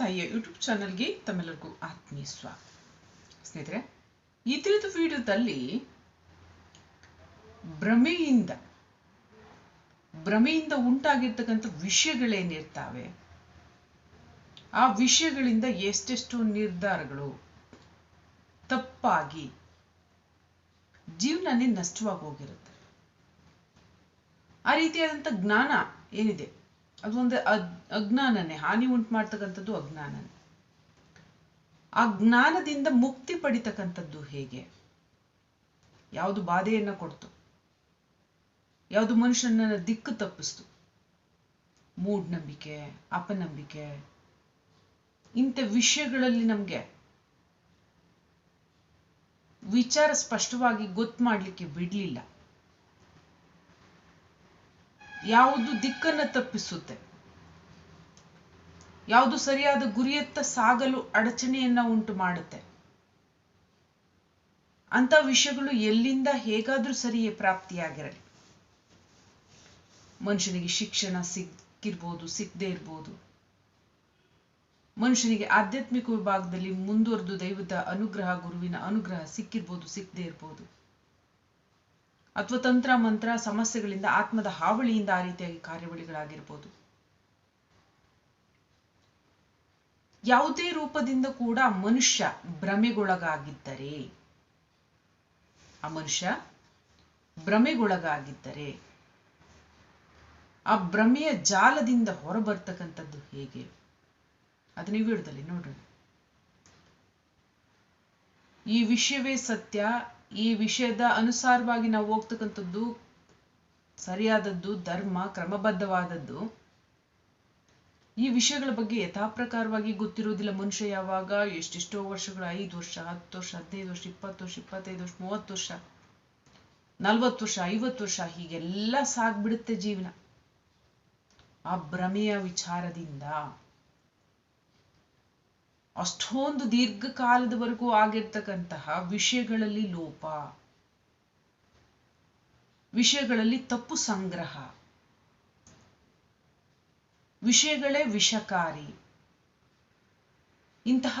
ತಾಯಿಯ ಯೂಟ್ಯೂಬ್ ಚಾನೆಲ್ಗೆ ತಮ್ಮೆಲ್ಲರಿಗೂ ಆತ್ಮೀಯ ಸ್ವಾಗತ ಸ್ನೇಹಿತರೆ, ಈ ತಿಳಿದ ವಿಡಿಯೋದಲ್ಲಿ ಭ್ರಮೆಯಿಂದ ಭ್ರಮೆಯಿಂದ ಉಂಟಾಗಿರ್ತಕ್ಕಂಥ ವಿಷಯಗಳೇನಿರ್ತಾವೆ? ಆ ವಿಷಯಗಳಿಂದ ಎಷ್ಟೆಷ್ಟು ನಿರ್ಧಾರಗಳು ತಪ್ಪಾಗಿ ಜೀವನನೇ ನಷ್ಟವಾಗಿ ಹೋಗಿರುತ್ತೆ. ಆ ರೀತಿಯಾದಂಥ ಜ್ಞಾನ ಏನಿದೆ? ಅದು ಒಂದು ಅಜ್ಞಾನನೇ, ಹಾನಿ ಉಂಟು ಮಾಡ್ತಕ್ಕಂಥದ್ದು ಅಜ್ಞಾನನೇ. ಆ ಜ್ಞಾನದಿಂದ ಮುಕ್ತಿ ಪಡಿತಕ್ಕಂಥದ್ದು ಹೇಗೆ? ಯಾವುದು ಬಾಧೆಯನ್ನ ಕೊಡ್ತು? ಯಾವುದು ಮನುಷ್ಯನನ್ನ ದಿಕ್ಕು ತಪ್ಪಿಸ್ತು? ಮೂಢನಂಬಿಕೆ, ಅಪನಂಬಿಕೆ, ಇಂಥ ವಿಷಯಗಳಲ್ಲಿ ನಮಗೆ ವಿಚಾರ ಸ್ಪಷ್ಟವಾಗಿ ಗೊತ್ತು ಮಾಡ್ಲಿಕ್ಕೆ ಬಿಡ್ಲಿಲ್ಲ. ಯಾವುದು ದಿಕ್ಕನ್ನ ತಪ್ಪಿಸುತ್ತೆ. ಯಾವುದು ಸರಿಯಾದ ಗುರಿಯತ್ತ ಸಾಗಲು ಅಡಚಣೆಯನ್ನ ಉಂಟು ಮಾಡುತ್ತೆ. ಅಂತ ವಿಷಯಗಳು ಎಲ್ಲಿಂದ ಹೇಗಾದ್ರೂ ಸರಿಯೇ ಪ್ರಾಪ್ತಿಯಾಗಿರಲಿ. ಮನುಷ್ಯನಿಗೆ ಶಿಕ್ಷಣ ಸಿಕ್ಕಿರ್ಬೋದು ಸಿಕ್ಕದೆ ಇರ್ಬೋದು. ಮನುಷ್ಯನಿಗೆ ಆಧ್ಯಾತ್ಮಿಕ ವಿಭಾಗದಲ್ಲಿ ಮುಂದುವರೆದು ದೈವದ ಅನುಗ್ರಹ, ಗುರುವಿನ ಅನುಗ್ರಹ ಸಿಕ್ಕಿರ್ಬೋದು ಸಿಕ್ಕದೆ ಇರ್ಬೋದು. ಅಥವಾ ತಂತ್ರ ಮಂತ್ರ ಸಮಸ್ಯೆಗಳಿಂದ ಆತ್ಮದ ಹಾವಳಿಯಿಂದ ಆ ರೀತಿಯಾಗಿ ಕಾರ್ಯವಳಿಗಳಾಗಿರ್ಬೋದು. ಯಾವುದೇ ರೂಪದಿಂದ ಕೂಡ ಮನುಷ್ಯ ಭ್ರಮೆಗೊಳಗಾಗಿದ್ದರೆ, ಆ ಮನುಷ್ಯ ಭ್ರಮೆಗೊಳಗಾಗಿದ್ದರೆ, ಆ ಭ್ರಮೆಯ ಜಾಲದಿಂದ ಹೊರಬರ್ತಕ್ಕಂಥದ್ದು ಹೇಗೆ? ಅದನ್ನ ಈ ವಿಡಿಯೋದಲ್ಲಿ ನೋಡೋಣ ಈ ವಿಷಯವೇ ಸತ್ಯ ಈ ವಿಷಯದ ಅನುಸಾರವಾಗಿ ನಾವು ಹೋಗ್ತಕ್ಕಂಥದ್ದು ಸರಿಯಾದದ್ದು, ಧರ್ಮ, ಕ್ರಮಬದ್ಧವಾದದ್ದು. ಈ ವಿಷಯಗಳ ಬಗ್ಗೆ ಯಥಾಪ್ರಕಾರವಾಗಿ ಗೊತ್ತಿರೋದಿಲ್ಲ ಮನುಷ್ಯ ಯಾವಾಗ, ಎಷ್ಟೆಷ್ಟೋ ವರ್ಷಗಳು, ಐದು ವರ್ಷ, ಹತ್ತು ವರ್ಷ, ಹದಿನೈದು ವರ್ಷ, ಇಪ್ಪತ್ತು ವರ್ಷ, ಇಪ್ಪತ್ತೈದು ವರ್ಷ, ಮೂವತ್ತು ವರ್ಷ, ನಲ್ವತ್ತು ವರ್ಷ, ಐವತ್ತು ವರ್ಷ, ಹೀಗೆಲ್ಲ ಸಾಗ್ಬಿಡುತ್ತೆ ಜೀವನ. ಆ ಭ್ರಮೆಯ ವಿಚಾರದಿಂದ. ಅಷ್ಟೊಂದು ದೀರ್ಘಕಾಲದವರೆಗೂ ಆಗಿರ್ತಕ್ಕಂತಹ ವಿಷಯಗಳಲ್ಲಿ ಲೋಪ, ವಿಷಯಗಳಲ್ಲಿ ತಪ್ಪು ಸಂಗ್ರಹ, ವಿಷಯಗಳೇ ವಿಷಕಾರಿ. ಇಂತಹ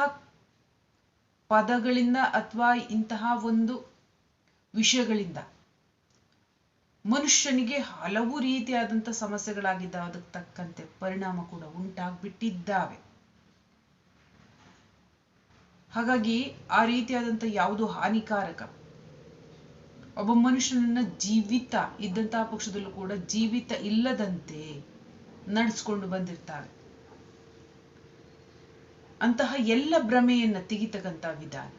ಪದಗಳಿಂದ ಅಥವಾ ಇಂತಹ ಒಂದು ವಿಷಯಗಳಿಂದ ಮನುಷ್ಯನಿಗೆ ಹಲವು ರೀತಿಯಾದಂಥ ಸಮಸ್ಯೆಗಳಾಗಿದ್ದಾವೆ ಅದಕ್ಕೆ ತಕ್ಕಂತೆ ಪರಿಣಾಮ ಕೂಡ ಉಂಟಾಗ್ಬಿಟ್ಟಿದ್ದಾವೆ. ಹಾಗಾಗಿ ಆ ರೀತಿಯಾದಂಥ ಯಾವುದು ಹಾನಿಕಾರಕ? ಒಬ್ಬ ಮನುಷ್ಯನನ್ನ ಜೀವಿತ ಇದ್ದಂತಹ ಪಕ್ಷದಲ್ಲೂ ಕೂಡ ಜೀವಿತ ಇಲ್ಲದಂತೆ ನಡೆಸ್ಕೊಂಡು ಬಂದಿರ್ತಾರೆ. ಅಂತಹ ಎಲ್ಲ ಭ್ರಮೆಯನ್ನ ತೆಗಿತಕ್ಕಂಥ ವಿಧಾನ.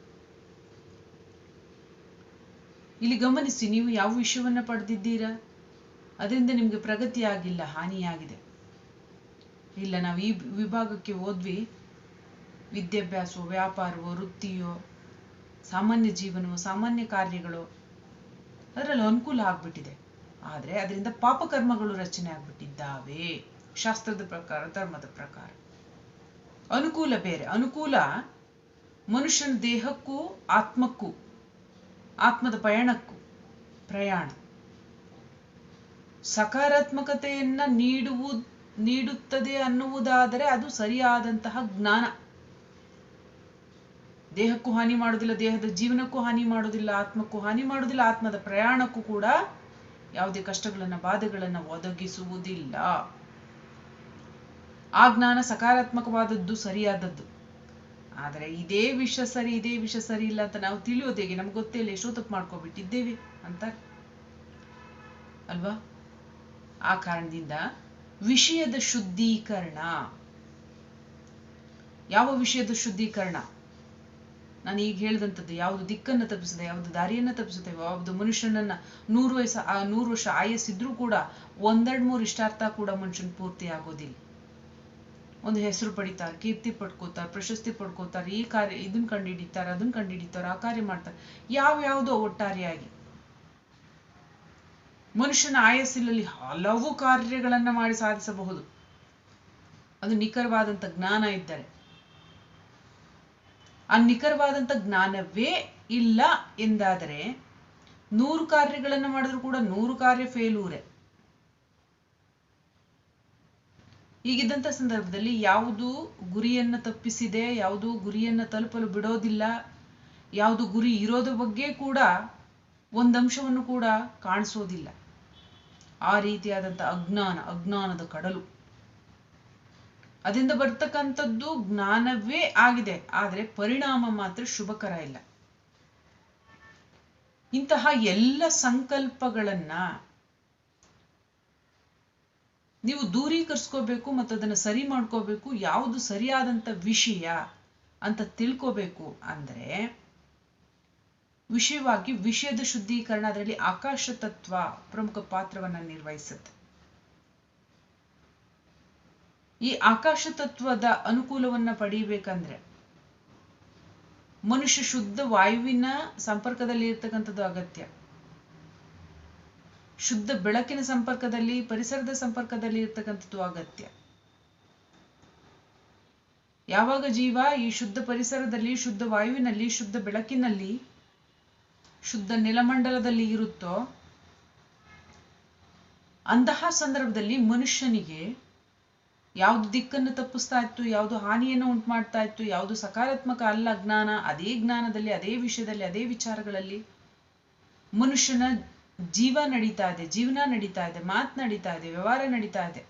ಇಲ್ಲಿ ಗಮನಿಸಿ, ನೀವು ಯಾವ ವಿಷಯವನ್ನ ಪಡೆದಿದ್ದೀರಾ? ಅದರಿಂದ ನಿಮ್ಗೆ ಪ್ರಗತಿ ಆಗಿಲ್ಲ ಹಾನಿಯಾಗಿದೆ. ಇಲ್ಲ, ನಾವು ಈ ವಿಭಾಗಕ್ಕೆ ಹೋದ್ವಿ ವಿದ್ಯಾಭ್ಯಾಸವೋ ವ್ಯಾಪಾರವೋ, ವೃತ್ತಿಯೋ, ಸಾಮಾನ್ಯ ಜೀವನವೋ, ಸಾಮಾನ್ಯ ಕಾರ್ಯಗಳು, ಅದರಲ್ಲಿ ಅನುಕೂಲ ಆಗ್ಬಿಟ್ಟಿದೆ. ಆದರೆ ಅದರಿಂದ ಪಾಪಕರ್ಮಗಳು ರಚನೆ ಆಗ್ಬಿಟ್ಟಿದ್ದಾವೆ. ಶಾಸ್ತ್ರದ ಪ್ರಕಾರ, ಧರ್ಮದ ಪ್ರಕಾರ. ಅನುಕೂಲ ಬೇರೆ. ಅನುಕೂಲ ಮನುಷ್ಯನ ದೇಹಕ್ಕೂ, ಆತ್ಮಕ್ಕೂ, ಆತ್ಮದ ಪಯಣಕ್ಕೂ ಪ್ರಯಾಣ. ಸಕಾರಾತ್ಮಕತೆಯನ್ನ ನೀಡುವು, ನೀಡುತ್ತದೆ ಅನ್ನುವುದಾದರೆ ಅದು ಸರಿಯಾದಂತಹ ಜ್ಞಾನ. ದೇಹಕ್ಕೂ ಹಾನಿ ಮಾಡೋದಿಲ್ಲ ದೇಹದ ಜೀವನಕ್ಕೂ ಹಾನಿ ಮಾಡೋದಿಲ್ಲ ಆತ್ಮಕ್ಕೂ ಹಾನಿ ಮಾಡೋದಿಲ್ಲ ಆತ್ಮದ ಪ್ರಯಾಣಕ್ಕೂ ಕೂಡ ಯಾವುದೇ ಕಷ್ಟಗಳನ್ನ, ಬಾಧೆಗಳನ್ನ ಒದಗಿಸುವುದಿಲ್ಲ. ಆ ಜ್ಞಾನ ಸಕಾರಾತ್ಮಕವಾದದ್ದು, ಸರಿಯಾದದ್ದು. ಆದರೆ ಇದೇ ವಿಷ ಸರಿ, ಇದೇ ವಿಷ ಸರಿ ಇಲ್ಲ ಅಂತ ನಾವು ತಿಳಿಯೋದು ಹೇಗೆ ನಮ್ಗೆ ಗೊತ್ತೇ ಇಲ್ಲ, ಎಷ್ಟೋ ತಪ್ಪು ಮಾಡ್ಕೊಬಿಟ್ಟಿದ್ದೇವೆ ಅಂತ. ಅಲ್ವಾ? ಆ ಕಾರಣದಿಂದ ವಿಷಯದ ಶುದ್ಧೀಕರಣ. ಯಾವ ವಿಷಯದ ಶುದ್ಧೀಕರಣ? ನಾನು ಈಗ ಹೇಳಿದಂಥದ್ದು ಯಾವುದು ದಿಕ್ಕನ್ನು ತಪ್ಪಿಸುತ್ತೆ, ಯಾವುದು ದಾರಿಯನ್ನ ತಪ್ಪಿಸುತ್ತೆ, ಯಾವುದು ಮನುಷ್ಯನನ್ನ ನೂರು ವಯಸ್ಸು, ಆ ನೂರು ವರ್ಷ ಆಯಸ್ಸಿದ್ರೂ ಕೂಡ ಒಂದೆರಡು ಮೂರು ಇಷ್ಟಾರ್ಥ ಕೂಡ ಮನುಷ್ಯನ ಪೂರ್ತಿ ಆಗೋದಿಲ್ಲ. ಒಂದು ಹೆಸರು ಪಡಿತಾರೆ, ಕೀರ್ತಿ ಪಡ್ಕೋತಾರೆ, ಪ್ರಶಸ್ತಿ ಪಡ್ಕೋತಾರೆ, ಈ ಕಾರ್ಯ ಇದನ್ನ ಕಂಡುಹಿಡಿತಾರೆ ಅದನ್ನ ಕಂಡುಹಿಡಿತಾರೆ ಆ ಕಾರ್ಯ ಮಾಡ್ತಾರೆ, ಯಾವ ಯಾವುದೋ ಒಟ್ಟಾರೆಯಾಗಿ. ಮನುಷ್ಯನ ಆಯಸ್ಸಿನಲ್ಲಿ ಹಲವು ಕಾರ್ಯಗಳನ್ನ ಮಾಡಿ ಸಾಧಿಸಬಹುದು. ಅದು ನಿಖರವಾದಂಥ ಜ್ಞಾನ ಇದ್ದರೆ. ಆ ನಿಖರವಾದಂಥ ಜ್ಞಾನವೇ ಇಲ್ಲ ಎಂದಾದರೆ ನೂರು ಕಾರ್ಯಗಳನ್ನು ಮಾಡಿದ್ರು ಕೂಡ ನೂರು ಕಾರ್ಯ ಫೇಲೂರೆ ಹೀಗಿದ್ದಂಥ ಸಂದರ್ಭದಲ್ಲಿ ಯಾವುದು ಗುರಿಯನ್ನು ತಪ್ಪಿಸಿದೆ, ಯಾವುದು ಗುರಿಯನ್ನು ತಲುಪಲು ಬಿಡೋದಿಲ್ಲ, ಯಾವುದು ಗುರಿ ಇರೋದ ಬಗ್ಗೆ ಕೂಡ ಒಂದಂಶವನ್ನು ಕೂಡ ಕಾಣಿಸೋದಿಲ್ಲ. ಆ ರೀತಿಯಾದಂಥ ಅಜ್ಞಾನ, ಅಜ್ಞಾನದ ಕಡಲು. ಅದರಿಂದ ಬರ್ತಕ್ಕಂಥದ್ದು ಜ್ಞಾನವೇ ಆಗಿದೆ. ಆದರೆ ಪರಿಣಾಮ ಮಾತ್ರ ಶುಭಕರ ಇಲ್ಲ. ಇಂತಹ ಎಲ್ಲ ಸಂಕಲ್ಪಗಳನ್ನ ನೀವು ದೂರೀಕರಿಸ್ಕೋಬೇಕು ಮತ್ತು ಅದನ್ನು ಸರಿ ಮಾಡ್ಕೋಬೇಕು ಯಾವುದು ಸರಿಯಾದಂಥ ವಿಷಯ ಅಂತ ತಿಳ್ಕೋಬೇಕು ಅಂದ್ರೆ ವಿಷಯವಾಗಿ ವಿಷಯದ ಶುದ್ಧೀಕರಣ ಅದರಲ್ಲಿ ಆಕಾಶ ತತ್ವ ಪ್ರಮುಖ ಪಾತ್ರವನ್ನು ನಿರ್ವಹಿಸುತ್ತೆ. ಈ ಆಕಾಶ ತತ್ವದ ಅನುಕೂಲವನ್ನ ಪಡೀಬೇಕಂದ್ರೆ ಮನುಷ್ಯ ಶುದ್ಧ ವಾಯುವಿನ ಸಂಪರ್ಕದಲ್ಲಿ ಇರ್ತಕ್ಕಂಥದ್ದು ಅಗತ್ಯ. ಶುದ್ಧ ಬೆಳಕಿನ ಸಂಪರ್ಕದಲ್ಲಿ, ಪರಿಸರದ ಸಂಪರ್ಕದಲ್ಲಿ ಇರ್ತಕ್ಕಂಥದ್ದು ಅಗತ್ಯ. ಯಾವಾಗ ಜೀವ ಈ ಶುದ್ಧ ಪರಿಸರದಲ್ಲಿ, ಶುದ್ಧ ವಾಯುವಿನಲ್ಲಿ, ಶುದ್ಧ ಬೆಳಕಿನಲ್ಲಿ, ಶುದ್ಧ ನೆಲಮಂಡಲದಲ್ಲಿ ಇರುತ್ತೋ, ಅಂತಹ ಸಂದರ್ಭದಲ್ಲಿ ಮನುಷ್ಯನಿಗೆ ಯಾವುದು ದಿಕ್ಕನ್ನು ತಪ್ಪಿಸ್ತಾ ಇತ್ತು, ಯಾವುದು ಹಾನಿಯನ್ನು ಉಂಟು ಮಾಡ್ತಾ ಇತ್ತು, ಯಾವುದು ಸಕಾರಾತ್ಮಕ ಅಲ್ಲ ಜ್ಞಾನ, ಅದೇ ಜ್ಞಾನದಲ್ಲಿ, ಅದೇ ವಿಷಯದಲ್ಲಿ, ಅದೇ ವಿಚಾರಗಳಲ್ಲಿ ಮನುಷ್ಯನ ಜೀವ ನಡೀತಾ ಇದೆ, ಜೀವನ ನಡೀತಾ ಇದೆ, ಮಾತು ನಡೀತಾ ಇದೆ, ವ್ಯವಹಾರ ನಡೀತಾ ಇದೆ.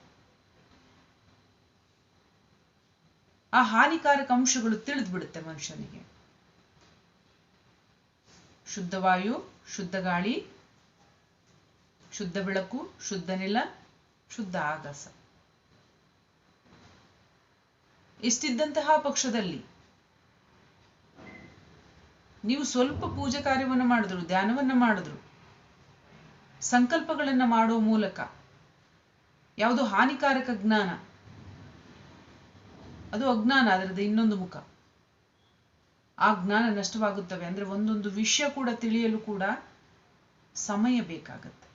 ಆ ಹಾನಿಕಾರಕ ಅಂಶಗಳು ತಿಳಿದ್ಬಿಡುತ್ತೆ ಮನುಷ್ಯನಿಗೆ. ಶುದ್ಧ ವಾಯು, ಶುದ್ಧ ಗಾಳಿ, ಶುದ್ಧ ಬೆಳಕು, ಶುದ್ಧ ನೆಲ, ಶುದ್ಧ ಆಗಸ ಇಷ್ಟಿದ್ದಂತಹ ಪಕ್ಷದಲ್ಲಿ. ನೀವು ಸ್ವಲ್ಪ ಪೂಜೆ ಕಾರ್ಯವನ್ನು ಮಾಡಿದ್ರು, ಧ್ಯಾನವನ್ನು ಮಾಡಿದ್ರು. ಸಂಕಲ್ಪಗಳನ್ನ ಮಾಡುವ ಮೂಲಕ ಯಾವುದು ಹಾನಿಕಾರಕ ಜ್ಞಾನ. ಅದು ಅಜ್ಞಾನ, ಅದರದ್ದು ಇನ್ನೊಂದು ಮುಖ. ಆ ಜ್ಞಾನ ನಷ್ಟವಾಗುತ್ತವೆ ಅಂದ್ರೆ ಒಂದೊಂದು ವಿಷಯ ಕೂಡ ತಿಳಿಯಲು ಕೂಡ ಸಮಯ ಬೇಕಾಗತ್ತೆ.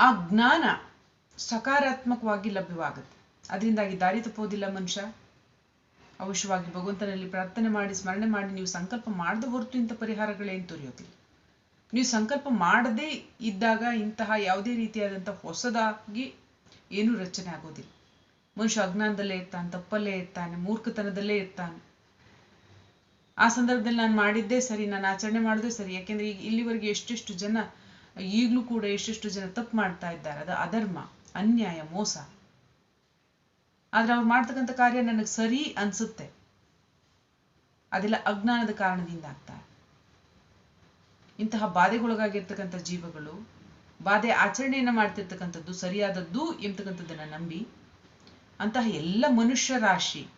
ಆ ಜ್ಞಾನ ಸಕಾರಾತ್ಮಕವಾಗಿ ಲಭ್ಯವಾಗುತ್ತೆ. ಅದರಿಂದಾಗಿ ದಾರಿ ತಪ್ಪೋದಿಲ್ಲ ಮನುಷ್ಯ. ಅವಶ್ಯವಾಗಿ ಭಗವಂತನಲ್ಲಿ ಪ್ರಾರ್ಥನೆ ಮಾಡಿ, ಸ್ಮರಣೆ ಮಾಡಿ, ನೀವು ಸಂಕಲ್ಪ ಮಾಡದ ಹೊರತು ಇಂಥ ಪರಿಹಾರಗಳೇನು ದೊರೆಯೋದಿಲ್ಲ ನೀವು ಸಂಕಲ್ಪ ಮಾಡದೇ ಇದ್ದಾಗ ಇಂತಹ ಯಾವುದೇ ರೀತಿಯಾದಂಥ ಹೊಸದಾಗಿ ಏನೂ ರಚನೆ ಆಗೋದಿಲ್ಲ. ಮನುಷ್ಯ ಅಜ್ಞಾನದಲ್ಲೇ ಇರ್ತಾನೆ, ತಪ್ಪಲ್ಲೇ ಇರ್ತಾನೆ, ಮೂರ್ಖತನದಲ್ಲೇ ಇರ್ತಾನೆ. ಆ ಸಂದರ್ಭದಲ್ಲಿ ನಾನು ಮಾಡಿದ್ದೇ ಸರಿ, ನಾನು ಆಚರಣೆ ಮಾಡಿದ್ರೆ ಸರಿ. ಯಾಕೆಂದ್ರೆ ಈಗ ಇಲ್ಲಿವರೆಗೆ ಎಷ್ಟೆಷ್ಟು ಜನ ಈಗಲೂ ಕೂಡ ಎಷ್ಟೆಷ್ಟು ಜನ ತಪ್ಪು ಮಾಡ್ತಾ ಇದ್ದಾರೆ, ಅದು ಅಧರ್ಮ. ಅನ್ಯಾಯ, ಮೋಸ. ಆದ್ರೆ ಅವ್ರು ಮಾಡ್ತಕ್ಕಂಥ ಕಾರ್ಯ ನನಗೆ ಸರಿ ಅನ್ಸುತ್ತೆ. ಅದೆಲ್ಲ ಅಜ್ಞಾನದ ಕಾರಣದಿಂದ ಆಗ್ತಾ ಇಂತಹ ಬಾಧೆಗೊಳಗಾಗಿರ್ತಕ್ಕಂಥ ಜೀವಗಳು, ಬಾಧೆ ಆಚರಣೆಯನ್ನು ಮಾಡ್ತಿರ್ತಕ್ಕಂಥದ್ದು, ಸರಿಯಾದದ್ದು ಎಂಬತಕ್ಕಂಥದ್ದನ್ನ ನಂಬಿ ಅಂತಹ ಎಲ್ಲ ಮನುಷ್ಯ ರಾಶಿ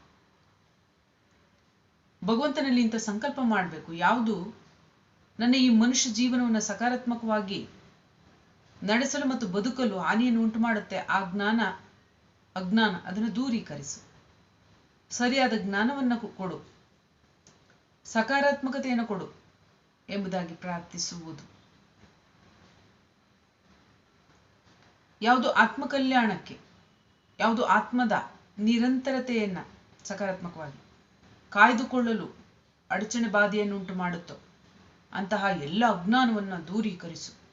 ಭಗವಂತನಲ್ಲಿ ಇಂಥ ಸಂಕಲ್ಪ ಮಾಡಬೇಕು. ಯಾವುದು? ನನ್ನ ಈ ಮನುಷ್ಯ ಜೀವನವನ್ನು ಸಕಾರಾತ್ಮಕವಾಗಿ ನಡೆಸಲು ಮತ್ತು ಬದುಕಲು ಹಾನಿಯನ್ನು ಉಂಟು ಮಾಡುತ್ತೆ ಆ ಜ್ಞಾನ, ಅಜ್ಞಾನ ಅದನ್ನು ದೂರೀಕರಿಸು. ಸರಿಯಾದ ಜ್ಞಾನವನ್ನು ಕೊಡು. ಸಕಾರಾತ್ಮಕತೆಯನ್ನು ಕೊಡು ಎಂಬುದಾಗಿ ಪ್ರಾರ್ಥಿಸುವುದು. ಯಾವುದು ಆತ್ಮಕಲ್ಯಾಣಕ್ಕೆ, ಯಾವುದು ಆತ್ಮದ ನಿರಂತರತೆಯನ್ನ ಸಕಾರಾತ್ಮಕವಾಗಿ ಕಾಯ್ದುಕೊಳ್ಳಲು ಅಡಚಣೆ ಬಾಧೆಯನ್ನು ಉಂಟು ಮಾಡುತ್ತೋ ಅಂತಹ ಎಲ್ಲ ಅಜ್ಞಾನವನ್ನು ದೂರೀಕರಿಸು.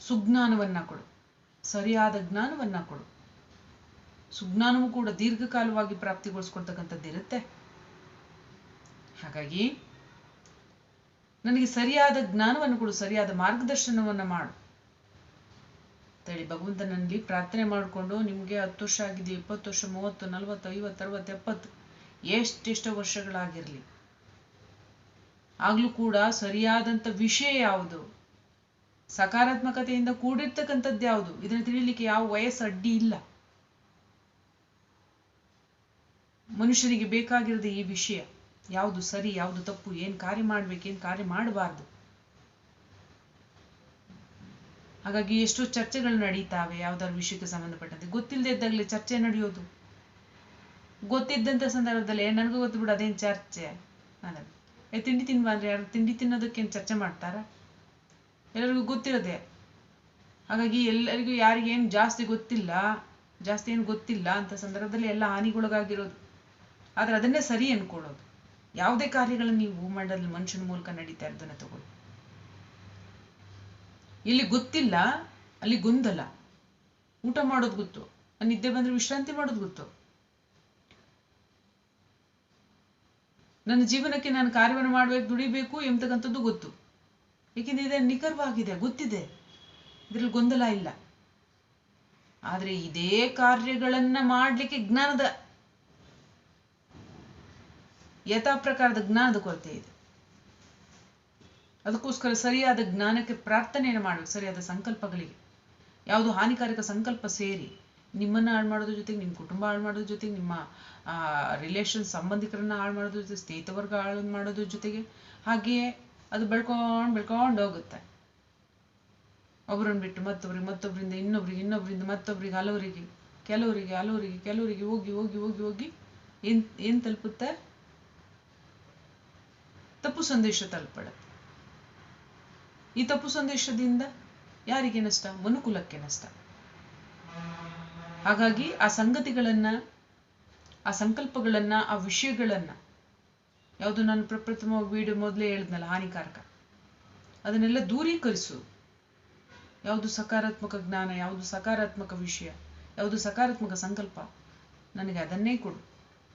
ಸುಜ್ಞಾನವನ್ನ ಕೊಡು. ಸರಿಯಾದ ಜ್ಞಾನವನ್ನ ಕೊಡು. ಸುಜ್ಞಾನವೂ ಕೂಡ ದೀರ್ಘಕಾಲವಾಗಿ ಪ್ರಾಪ್ತಿಗೊಳಿಸ್ಕೊಳ್ತಕ್ಕಂಥದ್ದಿರುತ್ತೆ ಹಾಗಾಗಿ ನನಗೆ ಸರಿಯಾದ ಜ್ಞಾನವನ್ನು ಕೊಡು, ಸರಿಯಾದ ಮಾರ್ಗದರ್ಶನವನ್ನ ಮಾಡು. ಅಂತೇಳಿ ಭಗವಂತನಲ್ಲಿ ಪ್ರಾರ್ಥನೆ ಮಾಡಿಕೊಂಡು, ನಿಮ್ಗೆ ಹತ್ತು ವರ್ಷ ಆಗಿದೆ ಇಪ್ಪತ್ತು ವರ್ಷ, ಮೂವತ್ತು, ನಲ್ವತ್ತು, ಐವತ್ತು, ಅರವತ್ತು, ಎಪ್ಪತ್ತು, ಎಷ್ಟೆಷ್ಟು ವರ್ಷಗಳಾಗಿರ್ಲಿ. ಆಗ್ಲೂ ಕೂಡ ಸರಿಯಾದಂತ ವಿಷಯ ಯಾವುದು? ಸಕಾರಾತ್ಮಕತೆಯಿಂದ ಕೂಡಿರ್ತಕ್ಕಂಥದ್ದು ಯಾವುದು? ಇದನ್ನ ತಿಳಿಲಿಕ್ಕೆ ಯಾವ ವಯಸ್ಸು ಅಡ್ಡಿ ಇಲ್ಲ. ಮನುಷ್ಯನಿಗೆ ಬೇಕಾಗಿರೋದು ಈ ವಿಷಯ. ಯಾವುದು ಸರಿ, ಯಾವುದು ತಪ್ಪು, ಏನ್ ಕಾರ್ಯ ಮಾಡ್ಬೇಕು, ಏನು ಕಾರ್ಯ ಮಾಡಬಾರ್ದು. ಹಾಗಾಗಿ ಎಷ್ಟೋ ಚರ್ಚೆಗಳು ನಡೀತಾವೆ, ಯಾವ್ದಾದ್ರು ವಿಷಯಕ್ಕೆ ಸಂಬಂಧಪಟ್ಟಂತೆ. ಗೊತ್ತಿಲ್ಲದೆ ಇದ್ದಾಗಲೇ ಚರ್ಚೆ ನಡೆಯೋದು. ಗೊತ್ತಿದ್ದಂತ ಸಂದರ್ಭದಲ್ಲಿ ನನಗೂ ಗೊತ್ತು ಬಿಡು, ಅದೇನ್ ಚರ್ಚೆ? ಅನ್ನೋದು ಏ, ತಿಂಡಿ ತಿನ್ಬಾ ಅಂದ್ರೆ ಯಾರು? ತಿಂಡಿ ತಿನ್ನೋದಕ್ಕೇನು ಚರ್ಚೆ ಮಾಡ್ತಾರ? ಎಲ್ಲರಿಗೂ ಗೊತ್ತಿರುತ್ತೆ ಹಾಗಾಗಿ ಎಲ್ಲರಿಗೂ ಯಾರಿಗೇನು ಜಾಸ್ತಿ ಗೊತ್ತಿಲ್ಲ, ಜಾಸ್ತಿ ಏನು ಗೊತ್ತಿಲ್ಲ ಅಂತ ಸಂದರ್ಭದಲ್ಲಿ ಎಲ್ಲ ಹಾನಿಗೊಳಗಾಗಿರೋದು. ಆದ್ರೆ ಅದನ್ನೇ ಸರಿ ಅನ್ಕೊಳ್ಳೋದು. ಯಾವುದೇ ಕಾರ್ಯಗಳನ್ನು ನೀವು ಭೂಮಂಡಲದಲ್ಲಿ ಮನುಷ್ಯನ ಮೂಲಕ ನಡೀತಾ ಇರೋದನ್ನ ತಗೊಳ್ಳಿ. ಇಲ್ಲಿ ಗೊತ್ತಿಲ್ಲ, ಅಲ್ಲಿ ಗೊಂದಲ. ಊಟ ಮಾಡೋದು ಗೊತ್ತು, ನಿದ್ದೆ ಬಂದ್ರೆ ವಿಶ್ರಾಂತಿ ಮಾಡೋದು ಗೊತ್ತು. ನನ್ನ ಜೀವನಕ್ಕೆ ನಾನು ಕಾರ್ಯವನ್ನು ಮಾಡ್ಬೇಕು, ದುಡಿಬೇಕು ಎಂಬತಕ್ಕಂಥದ್ದು ಗೊತ್ತು. ಏಕೆಂದ್ರೆ ಇದೆ ನಿಖರವಾಗಿದೆ, ಗೊತ್ತಿದೆ. ಇದ್ರಲ್ಲಿ ಗೊಂದಲ ಇಲ್ಲ. ಆದ್ರೆ ಇದೇ ಕಾರ್ಯಗಳನ್ನ ಮಾಡ್ಲಿಕ್ಕೆ ಜ್ಞಾನದ ಯಥಾ ಪ್ರಕಾರದ ಜ್ಞಾನದ ಕೊರತೆ ಇದೆ. ಅದಕ್ಕೋಸ್ಕರ ಸರಿಯಾದ ಜ್ಞಾನಕ್ಕೆ ಪ್ರಾರ್ಥನೆಯನ್ನು ಮಾಡಬೇಕು, ಸರಿಯಾದ ಸಂಕಲ್ಪಗಳಿಗೆ. ಯಾವುದು ಹಾನಿಕಾರಕ ಸಂಕಲ್ಪ ಸೇರಿ ನಿಮ್ಮನ್ನ ಹಾಳು ಮಾಡೋದ್ರ ಜೊತೆಗೆ, ನಿಮ್ಮ ಕುಟುಂಬ ಹಾಳು ಮಾಡೋದ್ರ ಜೊತೆಗೆ, ನಿಮ್ಮ ರಿಲೇಷನ್ ಸಂಬಂಧಿಕರನ್ನ ಹಾಳು ಮಾಡೋದ್ರ ಜೊತೆ, ಸ್ನೇಹಿತವರ್ಗ ಹಾಳು ಮಾಡೋದ್ರ ಜೊತೆಗೆ ಹಾಗೆಯೇ ಅದು ಬೆಳ್ಕೊಂಡು ಬೆಳ್ಕೊಂಡು ಹೋಗುತ್ತೆ. ಒಬ್ರನ್ನ ಬಿಟ್ಟು ಮತ್ತೊಬ್ರಿಗೆ, ಮತ್ತೊಬ್ರಿಂದ ಇನ್ನೊಬ್ರಿಗೆ, ಇನ್ನೊಬ್ರಿಂದ ಮತ್ತೊಬ್ರಿಗೆ, ಹಲವರಿಗೆ, ಕೆಲವರಿಗೆ ಹಲವರಿಗೆ, ಕೆಲವರಿಗೆ ಹೋಗಿ ಹೋಗಿ ಹೋಗಿ ಹೋಗಿ ಏನ್ ಏನ್ ತಲುಪುತ್ತೆ? ತಪ್ಪು ಸಂದೇಶ ತಲುಪಡುತ್ತೆ ಈ ತಪ್ಪು ಸಂದೇಶದಿಂದ ಯಾರಿಗೆ ನಷ್ಟ? ಮನುಕುಲಕ್ಕೆ ನಷ್ಟ. ಹಾಗಾಗಿ ಆ ಸಂಗತಿಗಳನ್ನ, ಆ ಸಂಕಲ್ಪಗಳನ್ನ, ಆ ವಿಷಯಗಳನ್ನ ಯಾವುದು ನಾನು ಪ್ರಪ್ರಥಮ ವಿಡಿಯೋ ಮೊದಲೇ ಹೇಳಿದ್ನಲ್ಲ, ಹಾನಿಕಾರಕ. ಅದನ್ನೆಲ್ಲ ದೂರೀಕರಿಸು. ಯಾವುದು ಸಕಾರಾತ್ಮಕ ಜ್ಞಾನ, ಯಾವುದು ಸಕಾರಾತ್ಮಕ ವಿಷಯ, ಯಾವುದು ಸಕಾರಾತ್ಮಕ ಸಂಕಲ್ಪ, ನನಗೆ ಅದನ್ನೇ ಕೊಡು,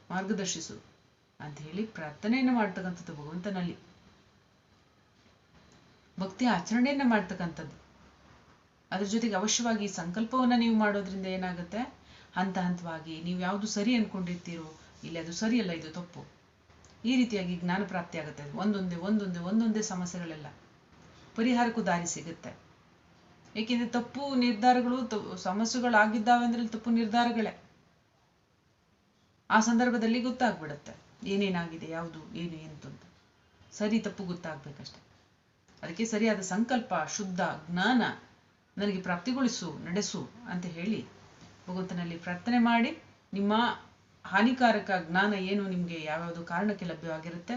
ಮಾರ್ಗದರ್ಶಿಸು ಅಂತ ಹೇಳಿ ಪ್ರಾರ್ಥನೆಯನ್ನು ಮಾಡ್ತಕ್ಕಂಥದ್ದು ಭಗವಂತನಲ್ಲಿ. ಭಕ್ತಿ ಆಚರಣೆಯನ್ನ ಮಾಡ್ತಕ್ಕಂಥದ್ದು. ಅದ್ರ ಜೊತೆಗೆ ಅವಶ್ಯವಾಗಿ ಸಂಕಲ್ಪವನ್ನ ನೀವು ಮಾಡೋದ್ರಿಂದ ಏನಾಗುತ್ತೆ? ಹಂತ ಹಂತವಾಗಿ ನೀವು ಯಾವುದು ಸರಿ ಅನ್ಕೊಂಡಿರ್ತೀರೋ, ಇಲ್ಲಿ ಅದು ಸರಿಯಲ್ಲ ಇದು ತಪ್ಪು. ಈ ರೀತಿಯಾಗಿ ಜ್ಞಾನ ಪ್ರಾಪ್ತಿ ಆಗುತ್ತೆ. ಒಂದೊಂದೇ ಒಂದೊಂದೇ ಒಂದೊಂದೇ ಸಮಸ್ಯೆಗಳೆಲ್ಲ ಪರಿಹಾರಕ್ಕೂ ದಾರಿ ಸಿಗುತ್ತೆ. ಏಕೆಂದ್ರೆ ತಪ್ಪು ನಿರ್ಧಾರಗಳು ಸಮಸ್ಯೆಗಳಾಗಿದ್ದಾವೆ ಅಂದ್ರೆ ತಪ್ಪು ನಿರ್ಧಾರಗಳೇ. ಆ ಸಂದರ್ಭದಲ್ಲಿ ಗೊತ್ತಾಗ್ಬಿಡುತ್ತೆ. ಏನೇನಾಗಿದೆ, ಯಾವುದು, ಏನು ಅಂತ ಸರಿ, ತಪ್ಪು ಗೊತ್ತಾಗ್ಬೇಕಷ್ಟೆ. ಅದಕ್ಕೆ ಸರಿಯಾದ ಸಂಕಲ್ಪ, ಶುದ್ಧ ಜ್ಞಾನ ನನಗೆ ಪ್ರಾಪ್ತಿಗೊಳಿಸು, ನಡೆಸು ಅಂತ ಹೇಳಿ ಭಗವಂತನಲ್ಲಿ ಪ್ರಾರ್ಥನೆ ಮಾಡಿ ನಿಮ್ಮ ಹಾನಿಕಾರಕ ಜ್ಞಾನ ಏನು ನಿಮಗೆ ಯಾವ್ಯಾವುದು ಕಾರಣಕ್ಕೆ ಲಭ್ಯವಾಗಿರುತ್ತೆ?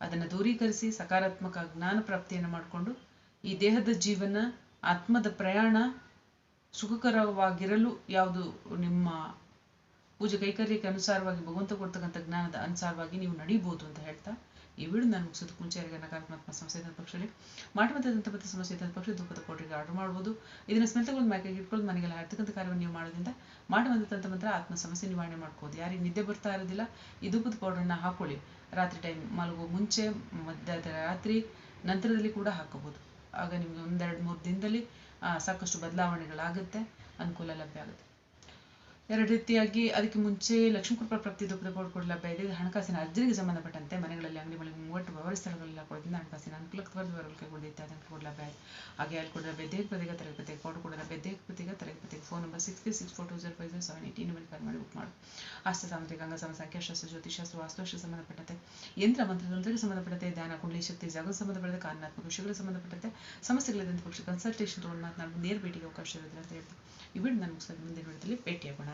ಅದನ್ನು ದೂರೀಕರಿಸಿ ಸಕಾರಾತ್ಮಕ ಜ್ಞಾನ ಪ್ರಾಪ್ತಿಯನ್ನು ಮಾಡಿಕೊಂಡು ಈ ದೇಹದ ಜೀವನ, ಆತ್ಮದ ಪ್ರಯಾಣ ಸುಖಕರವಾಗಿರಲು ಯಾವುದು ನಿಮ್ಮ ಪೂಜೆ ಕೈಕರ್ಯಕ್ಕೆ ಅನುಸಾರವಾಗಿ ಭಗವಂತ ಕೊಡ್ತಕ್ಕಂಥ ಜ್ಞಾನದ ಅನುಸಾರವಾಗಿ ನೀವು ನಡೀಬೋದು ಅಂತ ಹೇಳ್ತಾ ಈ ವಿಡಿಯೋ ನಾನು ಮುಗಿಸೋದು ಮುಂಚೆ ನಕಾರಾತ್ಮಕ ಸಮಸ್ಯೆ ಇದ್ದ ಪಕ್ಷದಲ್ಲಿ ಮತ್ತು ದಂತಪಥ ಸಮಸ್ಯೆ ಇದ್ದ ಪಕ್ಷ ಧೂಪದ ಪೌಡ್ರಿಗೆ ಆರ್ಡರ್ ಮಾಡ್ಬೋದು. ಇದನ್ನ ಸ್ಮೆಲ್ ತಗೊಂಡು ಇಟ್ಕೊಂಡು ಮನೆಗೆಲ್ಲ ಹರ್ತಕ್ಕಂಥ ಕಾರ್ಯವನ್ನು ನೀವು ಮಾಡೋದ್ರಿಂದ ದಂತ ಮಂತ್ರ ಆತ್ಮ ಸಮಸ್ಯೆ ನಿವಾರಣೆ ಮಾಡ್ಕೋದು ಯಾರಿಗೆ ನಿದ್ದೆ ಬರ್ತಾ ಇರೋದಿಲ್ಲ, ಈ ಧೂಪದ ಪೌಡರ್ನ ಹಾಕೊಳ್ಳಿ. ರಾತ್ರಿ ಟೈಮ್ ಮಲಗೋ ಮುಂಚೆ, ಮಧ್ಯಾಹ್ನ ರಾತ್ರಿ ನಂತರದಲ್ಲಿ ಕೂಡ ಹಾಕೋಬಹುದು. ಆಗ ನಿಮಗೆ ಒಂದೆರಡು ಮೂರು ದಿನದಲ್ಲಿ ಸಾಕಷ್ಟು ಬದಲಾವಣೆಗಳಾಗುತ್ತೆ, ಅನುಕೂಲ ಲಭ್ಯ ಆಗುತ್ತೆ. ಎರಡು ರೀತಿಯಾಗಿ ಅದಕ್ಕೆ ಮುಂಚೆ ಲಕ್ಷ್ಮೀ ಕೃಪಾ ಪ್ರಾಪ್ತಿ ದುಃಖದ ಲಭ್ಯ ಇದೆ. ಹಣಕಾಸಿನ ಅರ್ಜಿಗೆ ಸಂಬಂಧಪಟ್ಟಂತೆ ಮನೆಗಳಲ್ಲಿ ಅಂಗಡಿ ಮಳೆ ಮೂವತ್ತು ವ್ಯವಹಾರ ಸ್ಥಳಗಳೆಲ್ಲ ಕೊಡೋದ್ರಿಂದ ಹಣಕಾಸಿನ ಅನುಕೂಲಕ್ಕೆ ಬರೆದು ಬರಲಿಕ್ಕೆ ಕೊಡಿ ಇತ್ಯಾದಿ ಕೂಡ ಲಭ್ಯ ಇದೆ. ಹಾಗೆ ಅಲ್ಲಿ ಕೂಡ ಲಭ್ಯ ದೇಹ ಪ್ರತಿಗ ತರಗತಿ ಕೋಡ್ ಕೂಡ ಬೇದೇಕ್ ಪ್ರತಿಗ ತರಗತಿ phone number six three six four two zero five zero seven eight ಈ ನಂಬರ್ ಮಾಡಿ ಬುಕ್ ಮಾಡು. ಆಸ್ತಿ ಸಾಮಂತ್ರಿಕ ಅಂಗಸಮ ಸಂಖ್ಯಾಶಾಸ್ತ್ರ ಜ್ಯೋತಿಷಾಸ್ತ್ರ ವಾಸ್ತುಶಾಸ್ತ್ರ ಸಂಬಂಧಪಟ್ಟಂತೆ ಯಂತ್ರ ಮಂತ್ರತಂತ್ರಕ್ಕೆ ಸಂಬಂಧಪಟ್ಟಂತೆ ಧ್ಯಾನ, ಕುಂಡಲಿ, ಶಕ್ತಿ ಜಾಗಕ್ಕೆ ಸಂಬಂಧಪಟ್ಟಂತೆ ಕಾರಣಾತ್ಮಕ ವಿಷಯಗಳಿಗೆ ಸಂಬಂಧಪಟ್ಟಂತೆ ಸಮಸ್ಯೆಗಳಿದ್ದಂಥ ಪಕ್ಷ ಕನ್ಸಲ್ಟೇಷನ್ ತೊಗೊಂಡು ಮಾತನಾಡಿ ನೇರ ಭೇಟಿಗೆ ಅವಕಾಶ ಇರೋದಿಲ್ಲ ಅಂತ ಹೇಳ್ತೀನಿ ಈ ವಿಡಿಯೋ ನಾನು ಮುಗಿಸೋದು ಮುಂದಿನ ವಿಡಿಯೋದಲ್ಲಿ ಭೇಟಿಯಾಗೋಣ.